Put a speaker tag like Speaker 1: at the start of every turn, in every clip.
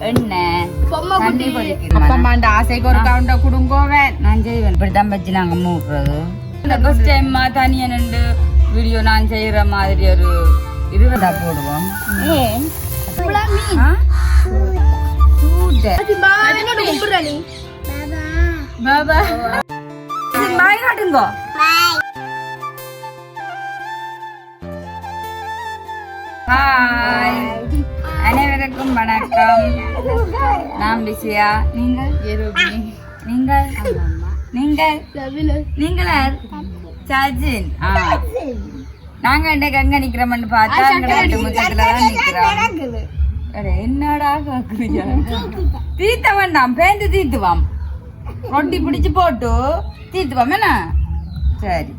Speaker 1: எண்ணெய்
Speaker 2: பொம்மை
Speaker 1: தண்ணி
Speaker 2: குட்டி.
Speaker 1: கொதிக்குது
Speaker 3: அப்பா அந்த ஆசைக்கு ஒரு கவுண்ட குடுங்கோவேன்
Speaker 1: நான் செய்வேன் இப்படிதான் வச்சு நாங்க மூடுறது இந்த ஃபர்ஸ்ட் டைம் தனியா நின்று வீடியோ நான் செய்யற மாதிரி ஒரு இது தான் போடுவோம் பாபா பாய் காட்டுங்கோ ஹாய் அனைவருக்கும் வணக்கம். நான் பிசியா நீங்கள்? நீங்கள்? நீங்கள்? நீங்கள் யார்? சஜின். ஆ. நாங்க இன்னைக்கு எங்க நிக்கிறோம்னு பார்த்தா வீட்டு முத்தத்துல தான் நிக்கிறோம் அட, என்னடா கேக்குறீங்க? தீத்த வேண்டாம் பேந்து தீத்துவாம். ரொட்டி பிடிச்சு போட்டு தீத்துவாம் என்ன? சரி.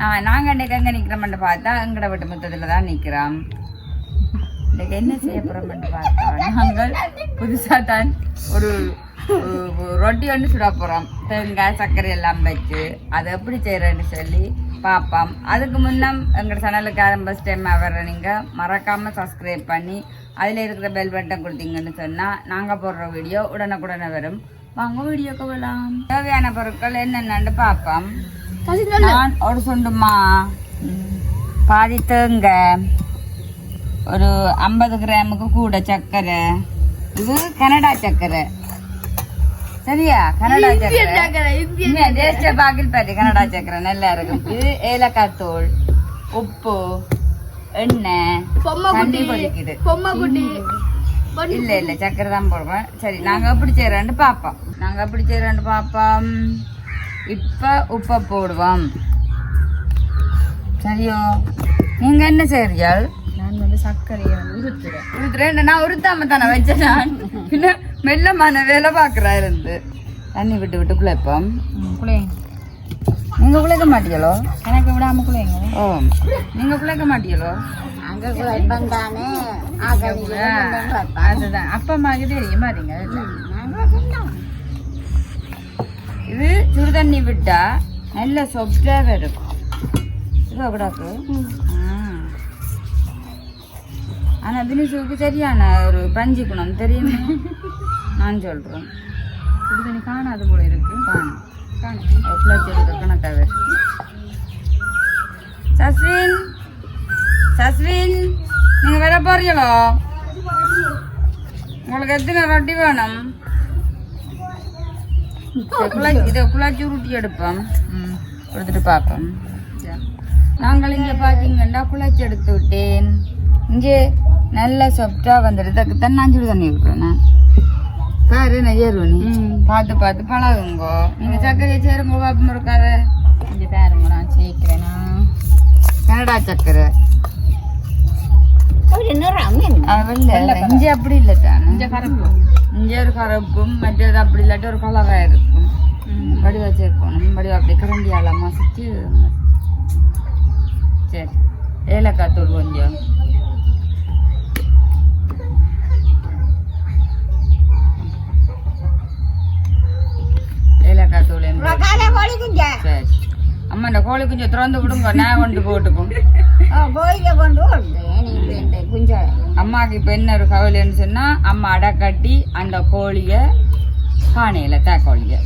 Speaker 1: ஆ நாங்க இன்னைக்கு எங்க நிக்கிறோம்னு பார்த்தா எங்கட வீட்டு முத்தத்துல தான் நிக்கிறோம் இன்னைக்கு என்ன செய்ய போறோம்னு பார்த்தா நாங்கள் புதுசா தான் ஒரு ரொட்டி ஒன்று சுட போறோம். தேங்காய் சர்க்கரை எல்லாம் வச்சு. அதை எப்படி செய்யறேன்னு சொல்லி பார்ப்போம். அதுக்கு முன்னம் எங்களோட சேனலுக்கு ஆரம்ப டைம் வர்ற நீங்கள் மறக்காமல் சப்ஸ்கிரைப் பண்ணி அதில் இருக்கிற பெல் பட்டன் கொடுத்தீங்கன்னு சொன்னால் நாங்கள் போடுற வீடியோ உடனுக்குடனே வரும். வாங்க வீடியோக்கு போகலாம் தேவையான பொருட்கள் என்னென்னு பார்ப்போம். நான் ஒரு சுண்டுமா? பாதி தேங்காய். ஒரு ஐம்பது கிராமுக்கு கூட சர்க்கரை இது கனடா சர்க்கரை சரியா கனடா சர்க்கரை தேசிய பாக்கில் பாரு கனடா சர்க்கரை நல்லா இருக்கும் இது ஏலக்காய் தூள் உப்பு எண்ணெய்
Speaker 2: பொம்மை
Speaker 1: கொதிக்குது
Speaker 2: பொம்மை குட்டி
Speaker 1: இல்ல இல்ல சர்க்கரை தான் போடுவோம் சரி நாங்க எப்படி செய்யறோம்னு பாப்போம் நாங்க எப்படி செய்யறோம்னு பாப்போம் இப்ப உப்பை போடுவோம் சரியோ நீங்க என்ன செய்றீர்கள்
Speaker 3: சர்க்கரையை வந்து உருத்துறேன்.
Speaker 1: உருத்துறேன். நான் உருத்தாம தானே வச்சேன் நான். பின்ன மெல்லமான வேலை இருந்து. தண்ணி விட்டு விட்டு குழைப்போம்.
Speaker 3: குழைங்க.
Speaker 1: நீங்க குழைக்க மாட்டீங்களோ
Speaker 3: எனக்கு விடாம குழைங்க.
Speaker 1: ஓ. நீங்க குழைக்க மாட்டீங்களோ
Speaker 3: அதுதான். அப்பா அம்மாவுக்கு தெரியும்
Speaker 1: இது சுடு தண்ணி விட்டா நல்ல சொப்டா வரும் இது கூடாது ஆனா பினிசுக்கு சரியான ஒரு பஞ்சு குணம் தெரியுமே? நான் சொல்றேன்.
Speaker 3: சுடு தண்ணி காணாது போல இருக்கு.
Speaker 1: காணும்.
Speaker 3: காணும்.
Speaker 1: எவ்வளோ சொல்லுது கணக்காக சஸ்வின் சஸ்வின் நீங்க வர போறீங்களோ? உங்களுக்கு எத்தனை ரொட்டி வேணும்? இதை குழா- இதை குழாச்சி உருட்டி எடுப்போம். கொடுத்துட்டு பார்ப்போம். நாங்கள் இங்கே பார்த்தீங்கன்னா குழாச்சி எடுத்து விட்டேன். இங்கே நல்ல சாஃப்டாக வந்துடுது. அதுக்கு தான் நான் சுடு தண்ணி விட்டுறேன் நான் பாரு நெய்யரு நீ
Speaker 3: ம்.
Speaker 1: பார்த்து பார்த்து பழகுங்கோ. நீங்கள் சர்க்கரையை சேருங்க பாப்பம் இருக்காத
Speaker 3: இங்க பாருங்க நான் சேர்க்கிறேன்னா
Speaker 1: கனடா சர்க்கரை இஞ்சி அப்படி இல்லை தானே.
Speaker 3: இந்த கருப்பு.
Speaker 1: இஞ்சி ஒரு கருப்பும் மற்றது அப்படி இல்லாட்டி ஒரு கலராக இருக்கும். வடிவா சேர்க்கணும். வடிவா அப்படி கரண்டியால மசிச்சு சரி. ஏலக்காய் தூள் கொஞ்சம். கோழி குஞ்சு திறந்து விடுங்க நான் கொண்டு போட்டுக்கும். அம்மாவுக்கு இப்போ என்ன ஒரு கவலைன்னு சொன்னா அம்மா அடை கட்டி அந்த கோழிய பானையில தேக்கோழிய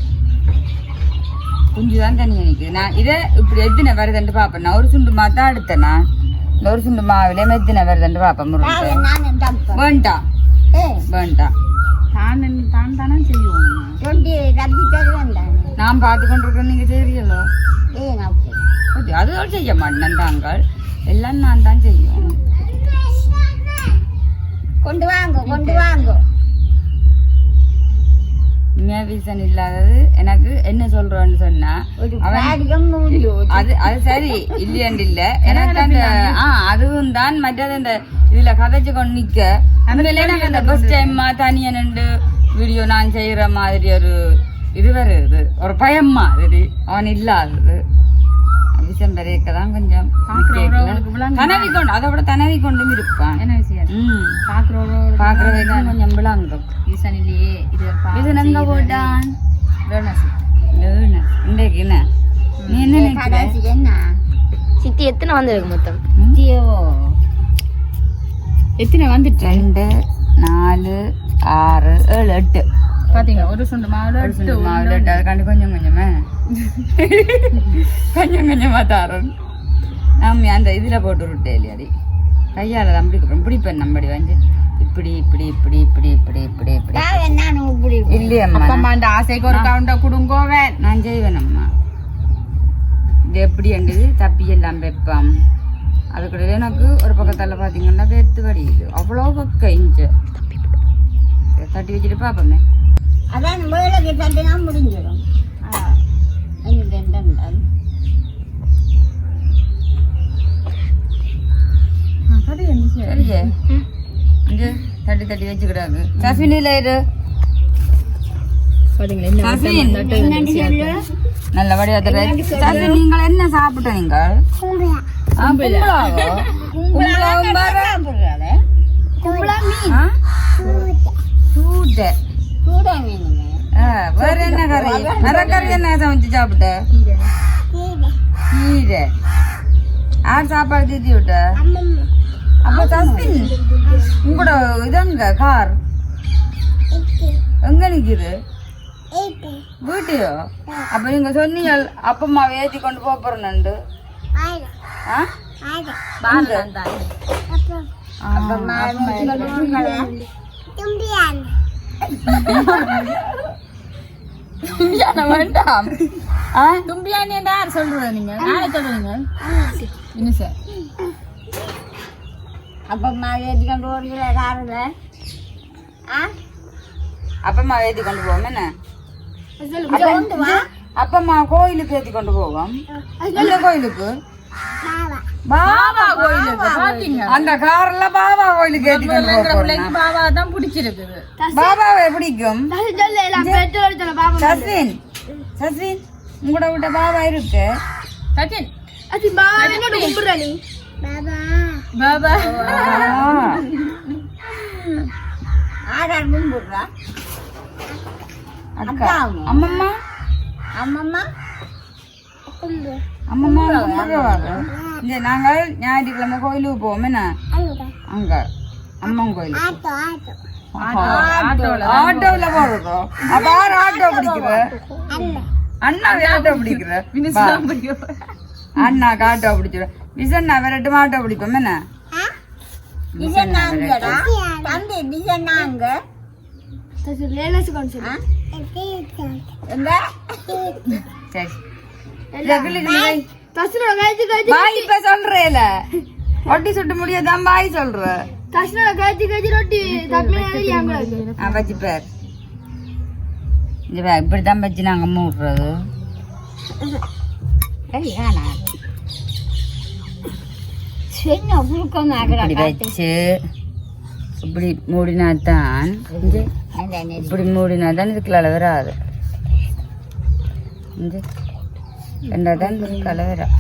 Speaker 1: குஞ்சு தான் தனியாக நிற்குது நான் இதை இப்படி எத்தனை வருதுன்ட்டு பார்ப்பேன் நான் ஒரு சுண்டு மா தான் எடுத்தேன்? நான் இந்த ஒரு சுண்டு மாவிலே எத்தனை வருதுன்ட்டு பார்ப்பேன் முருங்கை வேண்டாம் வேண்டாம்
Speaker 3: தான் தான் தானே செய்வோம்.
Speaker 1: நான் பார்த்து கொண்டு இருக்கேன் நீங்கள் செய்கிறீங்களோ அது அதுவும் செய்ய மாட்டேன் தாங்கள். எல்லாம் நான் தான் செய்யும்
Speaker 2: கொண்டு வாங்க கொண்டு வாங்க.
Speaker 1: மேவிசன் இல்லாதது எனக்கு என்ன சொல்றோன்னு சொன்னா அது அது சரி இல்லையாண்டு இல்ல. எனக்கு அந்த ஆ அதுவும் தான் மற்றது இந்த இதுல கதைச்சு கொண்டு நிக்க. அந்த ஃபர்ஸ்ட் டைம் தனியா நின்று வீடியோ நான் செய்யற மாதிரி ஒரு இது வருது ஒரு பயம் மாதிரி அவன் இல்லாதது. விஷம் பெரியக்க தான் கொஞ்சம். தனவி கொண்டு அதை விட தனவி கொண்டும் இருப்பான்.
Speaker 3: என்ன விஷயம்?
Speaker 1: பாக்குறதுக்கு கொஞ்சம் விளங்கும்
Speaker 3: ஈசனிலேயே இது
Speaker 1: இது எங்க போட்டான். இன்றைக்கு என்ன? நீ என்ன நினைக்கிற?
Speaker 2: சித்தி எத்தனை வந்திருக்கு மொத்தம்?
Speaker 3: எத்தனை வந்துட்டு?
Speaker 1: ரெண்டு நாலு ஆறு ஏழு எட்டு.
Speaker 3: பாத்தீங்களா ஒரு சுண்டு மாவுல
Speaker 1: ஒரு சுண்டு மாவுல அதுக்காண்டி கொஞ்சம் கொஞ்சமே கொஞ்சம் கொஞ்சமா தாரன் நம்ம அந்த இதுல போட்டு விட்டே இல்லையாடி கையால பிடிக்கிறோம் பிடிப்பேன் நம்படி வந்து இப்படி இப்படி இப்படி இப்படி இப்படி இப்படி இப்படி இல்லையம்மா
Speaker 3: அப்பா அந்த ஆசைக்கு ஒரு கவுண்டை கொடுங்கோவேன்
Speaker 1: நான் செய்வேன் அம்மா இது எப்படி என்றது தப்பி எல்லாம் வைப்போம் அதுக்கடையில் எனக்கு ஒரு பக்கத்தில் பார்த்தீங்கன்னா வெத்து வடியுது அவ்வளோ பக்கம் இஞ்சு தட்டி வச்சுட்டு பார்ப்போமே
Speaker 2: அதான் வேலைக்கு தட்டினா முடிஞ்சிடும்.
Speaker 1: தட்டி தட்டி வச்சுக்கிடாது. சஃபினில இரு. தர சஃபின். நீங்கள் என்ன சாப்பிட்ட நீங்கள்? கும்பலாவும் பாரு ஆ? சூட்டை. வேற என்ன கறி மரக்கறி என்ன சமைச்சு சாப்பிட்ட கீரை யார் சாப்பாடு தீத்தி விட்ட அப்ப தஸ்பின் உங்களோட இதங்க கார் எங்க நிக்குது வீட்டையோ அப்ப நீங்க சொன்னீங்க அப்பா அப்பம்மா ஏத்தி கொண்டு போக போறேன்னு ஆ வாங்க. தும்பியான வேண்டாம்.
Speaker 3: தும்பியானி யார் சொல்றது நீங்க? யாரை சொல்றீங்க? இன்னும் சார்.
Speaker 1: அப்பம்மா ஏத்தி கொண்டு போவோம் என்ன? அப்பம்மா கோயிலுக்கு ஏத்தி கொண்டு போவோம் கோயிலுக்கு? பாபா கோயிலுக்கு
Speaker 3: பாத்தீங்க?
Speaker 1: அந்த கார்ல பாபா கோயிலுக்கு ஏத்தி கொண்டு போக போறேன்
Speaker 3: பிள்ளைக்கு பாபா தான் பிடிச்சிருக்குது
Speaker 1: பாபாவை பிடிக்கும். சஸ்வின் சஸ்வின் உங்களோட விட்ட பாபா இருக்கு.
Speaker 3: சச்சின் பாபா.
Speaker 1: ஆ. அக்கா. அம்மம்மா?
Speaker 2: அம்மம்மா?
Speaker 1: அம்மம்மா இந்த நாங்கள் ஞாயிற்றுக்கிழமை கோயிலுக்கு போவோம். என்ன? அங்க. அம்மன் கோயில் ஆட்டோல போறோம். அப்ப யார் ஆட்டோ பிடிக்கிற அண்ணா. ஆட்டோ பிடிக்கிற வா. அண்ணாக்கு ஆட்டோ பிடிச்சிடும் விசன்னா விரட்டும் ஆட்டோ பிடிப்போம். என்ன? சரி பாய். இப்ப சொல்றேல. ஒட்டி சுட்டு முடியாதான் பாய் சொல்ற. ஆ வச்சு பேர். இந்த பா இப்படித்தான் வச்சு நாங்க மூடுறது. இப்படி வச்சு இப்படி மூடினாதான் இப்படி மூடினாதான் இதுக்குள்ள வராது ரெண்டாதான் இதுக்குள்ள வரும்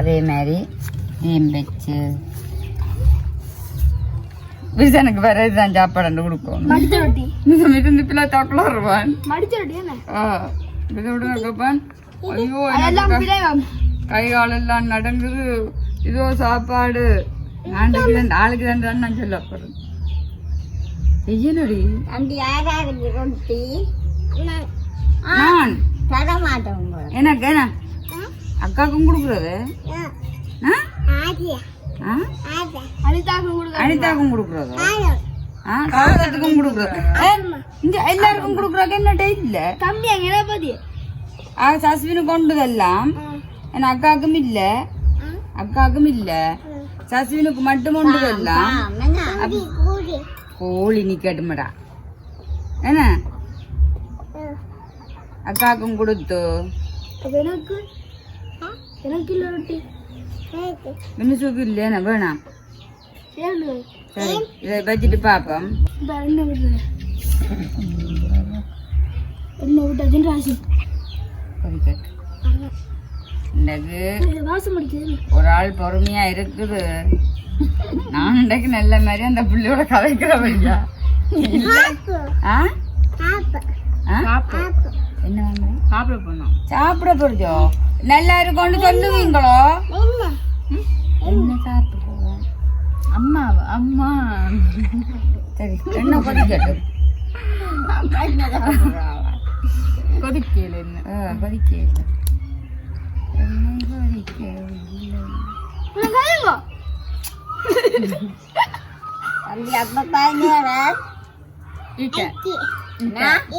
Speaker 1: அதே மாதிரி வச்சு. விசனுக்கு வேற இதுதான் சாப்பாடு கொடுக்கும் இது இந்த பிள்ளை தோட்டல வருவான். விடுங்க கப்பான் ஐயோ கை காலெல்லாம் நடங்குது. இதோ சாப்பாடு. நாளைக்கு நாளைக்கு தான் நான் சொல்ல போறேன்.
Speaker 2: ரொட்டி
Speaker 1: நான்.
Speaker 2: தர மாட்டோம்
Speaker 1: எனக்கு என்ன? அக்காவுக்கும் கொடுக்குறது? ஆ? ஆ? அனிதாவுக்கும் கொடுக்குறதோ ஆ கௌரவத்துக்கும் கொடுக்குறது. எல்லாருக்கும் கொடுக்குறாங்க என்ன இல்ல
Speaker 2: தம்பி எங்க பத்தி
Speaker 1: ஆ சஸ்வினு கொண்டதெல்லாம் என் அக்காவுக்கும் இல்ல? அக்காவுக்கும் இல்ல? சஸ்வினுக்கு மட்டும் கொண்டதெல்லாம்? கோழி நீ கேட்டுமடா. என்ன? அக்காவுக்கும் கொடுத்து.
Speaker 2: எனக்கு? எனக்கு. இல்ல ரொட்டி
Speaker 1: மினுசுக்கு இல்லையா வேணாம் சரி இதை வச்சுட்டு பார்ப்போம்.
Speaker 2: என்ன விட்டதுன்னு ராசி?
Speaker 1: ஒரு ஆள் பொறுமையா இருக்குது. நான் இன்றைக்கு நல்ல மாதிரி அந்த பிள்ளையோட ஆ? என்ன வாங்குறேன்
Speaker 3: சாப்பிட போனோம்.
Speaker 1: சாப்பிட போறதோ? நல்லா இருக்கும்னு சொல்லுவீங்களோ? என்ன சாப்பிடுவோம்
Speaker 3: அம்மா அம்மா.
Speaker 1: சரி எண்ணெய் கொதிக்கட்டும்
Speaker 3: கொதிக்கல என்ன?
Speaker 1: ஆ, கொதிக்க இல்லை.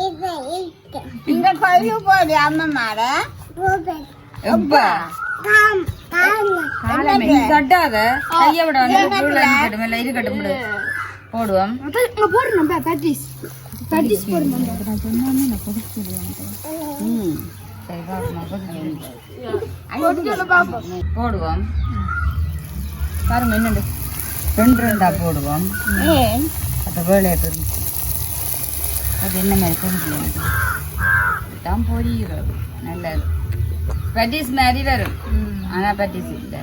Speaker 3: ஈக்க
Speaker 1: எப்பா? நீ கட்டாத? கையை விட வந்து இருக்கட்டும் இல்லை இருக்கட்டும் விடு. போடுவோம்.
Speaker 2: போடணும் பேட்டிஸ் பேட்டிஸ் போடணும்.
Speaker 1: போடுவோம்.
Speaker 3: பாருங்க என்னண்டு
Speaker 1: ரெண்டு ரெண்டா போடுவோம். அந்த வேலையை அது என்ன மாதிரி கொதிக்கலாம் தான் பொரிகிறது நல்லது. பட்டீஸ் மாதிரி வரும். ஆனால் பட்டீஸ் இல்லை.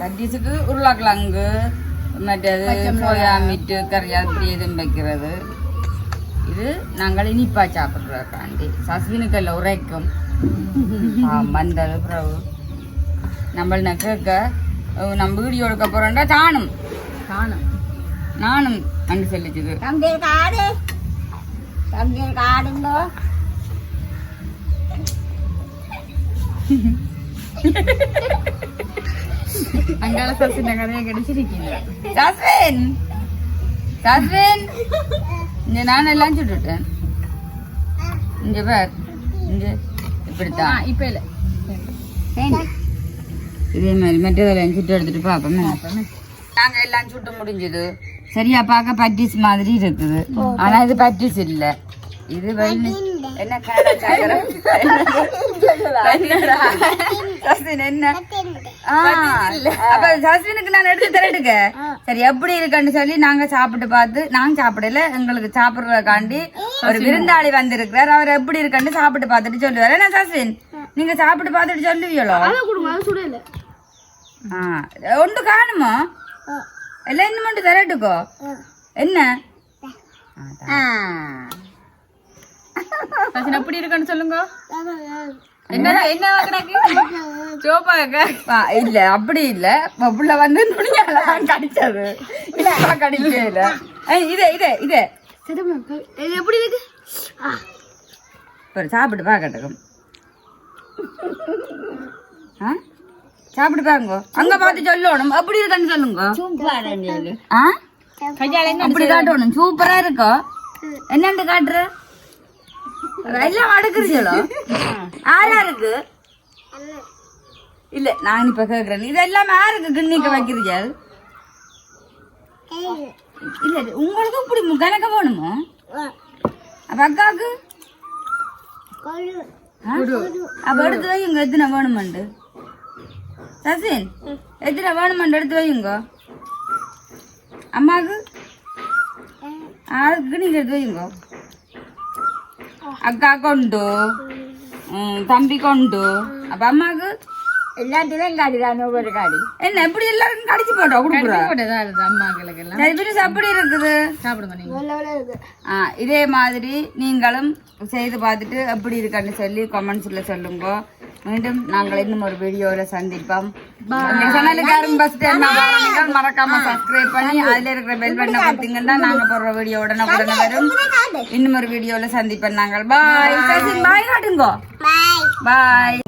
Speaker 1: பட்டீஸுக்கு உருளைக்கிழங்கு மற்றது சோயா மீட்டு கறியா இப்படி எதுவும் வைக்கிறது. இது நாங்கள் இனிப்பா சாப்பிட்றதுக்காண்டி. சஸ்வினுக்கல்ல உரைக்கும். வந்தது பிறகு. நம்மள கேட்க நம்ம வீடியோ எடுக்க போறோம்டா தானும்.
Speaker 3: காணும்
Speaker 1: நானும் அண்டு சொல்லிச்சுது.
Speaker 3: அங்கால சசின கதையை கிடைச்சிருக்கீங்க
Speaker 1: சஸ்வின் சஸ்வின் இங்க நான் எல்லாம் சுட்டுட்டேன் இங்க பார் இங்க இப்படித்தான்
Speaker 3: இப்ப இல்ல
Speaker 1: இதே மாதிரி மெட்டதெல்லாம் சுட்டு எடுத்துட்டு பார்ப்போமே நாங்க எல்லாம் சுட்டு முடிஞ்சது சரியா பார்க்க பட்டிஸ் மாதிரி இருக்குது. ஆனா இது பட்டிஸ் இல்ல. இது என்ன என்ன? சஸ்வினுக்கு நான் எடுத்து தரட்டுங்க சரி எப்படி இருக்குன்னு சொல்லி நாங்க சாப்பிட்டு பார்த்து நாங்க சாப்பிடல எங்களுக்கு சாப்பிடுறதுக்காண்டி ஒரு விருந்தாளி வந்திருக்கிறார். அவர் எப்படி இருக்குன்னு சாப்பிட்டு பார்த்துட்டு சொல்லுவார். என்ன சஸ்வின் நீங்க சாப்பிட்டு பார்த்துட்டு சொல்லுவீங்களோ?
Speaker 2: அதை கொடுங்க. அது சுட இல்லை.
Speaker 1: ஆ ஒன்று காணுமா? எல்லாம் இன்னும் மட்டும் தரட்டுக்கோ என்ன
Speaker 3: சசின் அப்படி இருக்குன்னு சொல்லுங்க என்ன என்ன சோப்பா
Speaker 1: ஆ, இல்ல அப்படி இல்ல புள்ள வந்து துணியால கடிச்சது இல்ல கடிக்கவே இல்ல ஏய், இதே இதே இதே
Speaker 2: இது எப்படி இருக்கு ஆ
Speaker 1: ஒரு சாப்பிட்டு பார்க்கட்டும் ஆ சாப்பிட்டு பாருங்க. அங்க பார்த்து சொல்லணும். அப்படி இருக்கான்னு சொல்லுங்க. ஆ? அப்படி காட்டணும். சூப்பரா இருக்கோ? என்னண்டு காட்டுற? எல்லாம் அடுக்குறீங்களோ ஆளா இருக்கு? இல்ல நான் இப்ப கேக்குறேன். இது எல்லாம் யாருக்கு கிண்ணிக்க வைக்கிறீங்க இல்ல உங்களுக்கு இப்படி கணக்க போகணுமோ? அப்ப அக்காவுக்கு? அப்ப எடுத்து வையுங்க எத்தனை வேணுமெண்டு? சசின் எத்தனை வேணுமெண்டு எடுத்து வையுங்க அம்மாவுக்கு? ஆளுக்கு நீங்க எடுத்து வையுங்க அக்கா கொண்டு தம்பி கொண்டு. அப்ப அம்மாவுக்கு? எல்லாத்தையும் காடி ஒவ்வொரு காடி. என்ன எப்படி எல்லாருக்கும் கடிச்சு போட்டோம் கொடுக்குறோம்
Speaker 3: போட்டதா இருக்குது அம்மாக்களுக்கு எல்லாம்?
Speaker 1: சரி பிரிஸ் அப்படி இருக்குது.
Speaker 3: சாப்பிடுங்க நீங்க.
Speaker 1: ஆ, இதே மாதிரி நீங்களும் செய்து பார்த்துட்டு எப்படி இருக்குன்னு சொல்லி கமெண்ட்ஸ்ல சொல்லுங்க. மீண்டும் நாங்கள் இன்னும் ஒரு வீடியோல சந்திப்போம். மறக்காம சப்ஸ்கிரைப் பண்ணி அதுல இருக்கிற பெல் பட்டனை கொடுத்தீங்கன்னா நாங்க போடுற வீடியோ உடனே உடனே வரும். இன்னும் ஒரு வீடியோல சந்திப்போம் நாங்கள். பாய் பாய் காட்டுங்க. பாய்